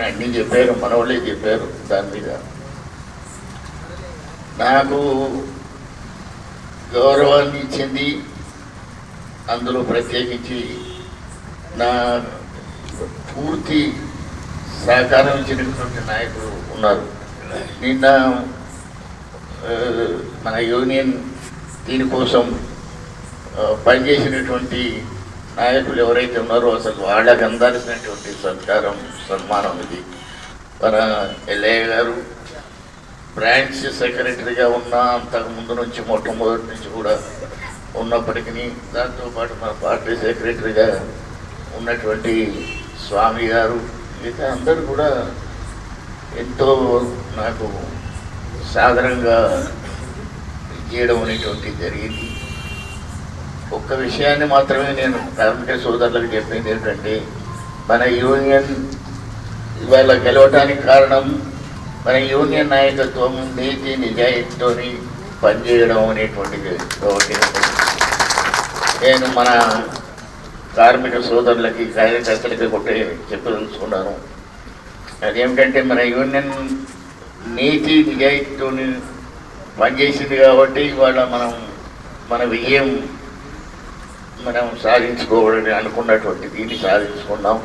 అని అన్నీ చెప్పారు? మనవాళ్ళే చెప్పారు దాని మీద. నాకు గౌరవాన్ని ఇచ్చింది అందులో ప్రత్యేకించి నా పూర్తి సహకారం ఇచ్చినటువంటి నాయకులు ఉన్నారు. నిన్న మన యూనియన్ దీనికోసం పనిచేసినటువంటి నాయకులు ఎవరైతే ఉన్నారో అసలు వాళ్ళకి అందాల్సినటువంటి సత్కారం సన్మానం ఇది. మన ఎల్ఐ గారు బ్రాంచ్ సెక్రటరీగా ఉన్న అంతకు ముందు నుంచి మొట్టమొదటి నుంచి కూడా ఉన్నప్పటికీ దాంతోపాటు మన పార్టీ సెక్రటరీగా ఉన్నటువంటి స్వామి గారు మిగతా అందరూ కూడా ఎంతో నాకు సాధారణంగా చేయడం అనేటువంటి జరిగింది. ఒక్క విషయాన్ని మాత్రమే నేను కార్మిక సోదరులకు చెప్పింది ఏంటంటే మన యూనియన్ ఇవాళ గెలవటానికి కారణం మన యూనియన్ నాయకత్వం నీతి నిజాయితీతోని పనిచేయడం అనేటువంటిది. ఒకటి నేను మన కార్మిక సోదరులకి కార్యకర్తలకి ఒకటి చెప్పదలుచుకున్నాను. అదేమిటంటే మన యూనియన్ నీతి నిజాయితీతో పనిచేసింది కాబట్టి ఇవాళ మనం మన విజయం మనం సాధించుకోవాలని అనుకున్నటువంటి దీన్ని సాధించుకున్నాం.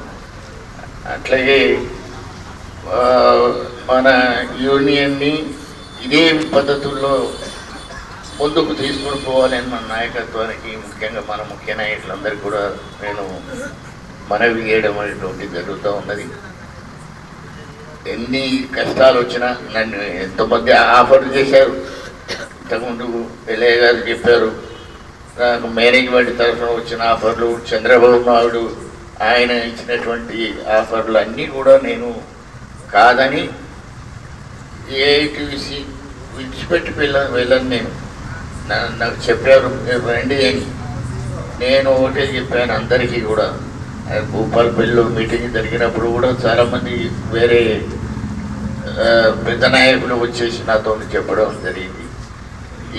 అట్లాగే మన యూనియన్ని ఇదే పద్ధతుల్లో ముందుకు తీసుకుని పోవాలని మన నాయకత్వానికి ముఖ్యంగా మన ముఖ్య నాయకులందరికీ కూడా నేను మనవి చేయడం అనేటువంటి జరుగుతూ ఉన్నది. ఎన్ని కష్టాలు వచ్చినా నన్ను ఎంతోమంది ఆఫర్ చేశారు. ఇంతకుముందు ఎల్ఐ గారు చెప్పారు మేనేజ్మెంట్ తరఫున వచ్చిన ఆఫర్లు చంద్రబాబు నాయుడు ఆయన ఇచ్చినటువంటి ఆఫర్లు అన్నీ కూడా నేను కాదని ఏఐటీసీ విడిచిపెట్టి వెళ్ళ వెళ్ళను నేను. నాకు చెప్పారు రండి అని. నేను ఒకటే చెప్పాను అందరికీ కూడా. ఆ భూపాలపల్లిలో మీటింగ్ జరిగినప్పుడు కూడా చాలామంది వేరే పెద్ద నాయకులు వచ్చేసి నాతో చెప్పడం జరిగింది.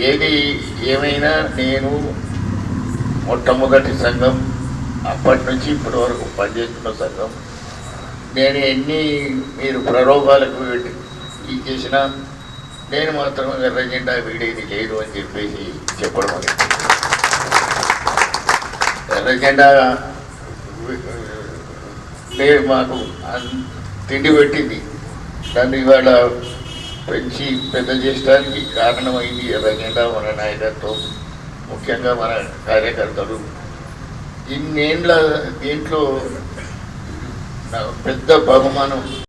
ఏది ఏమైనా నేను మొట్టమొదటి సంఘం అప్పటి నుంచి ఇప్పటి వరకు పనిచేస్తున్న సంఘం. నేను ఎన్ని మీరు ప్రలోభాలకు ఇది చేసినా నేను మాత్రం ఎర్ర జెండా వీడేది లేదు అని చెప్పేసి చెప్పడం అది ఎర్ర జెండా లేదు మాకు తిండి పెట్టింది. దాన్ని ఇవాళ పెంచి పెద్ద చేయడానికి కారణమైంది ఎర్ర జెండా మన నాయకత్వం. ముఖ్యంగా మన కార్యకర్తలు. ఇన్నేళ్ళ దీంట్లో పెద్ద బహుమానం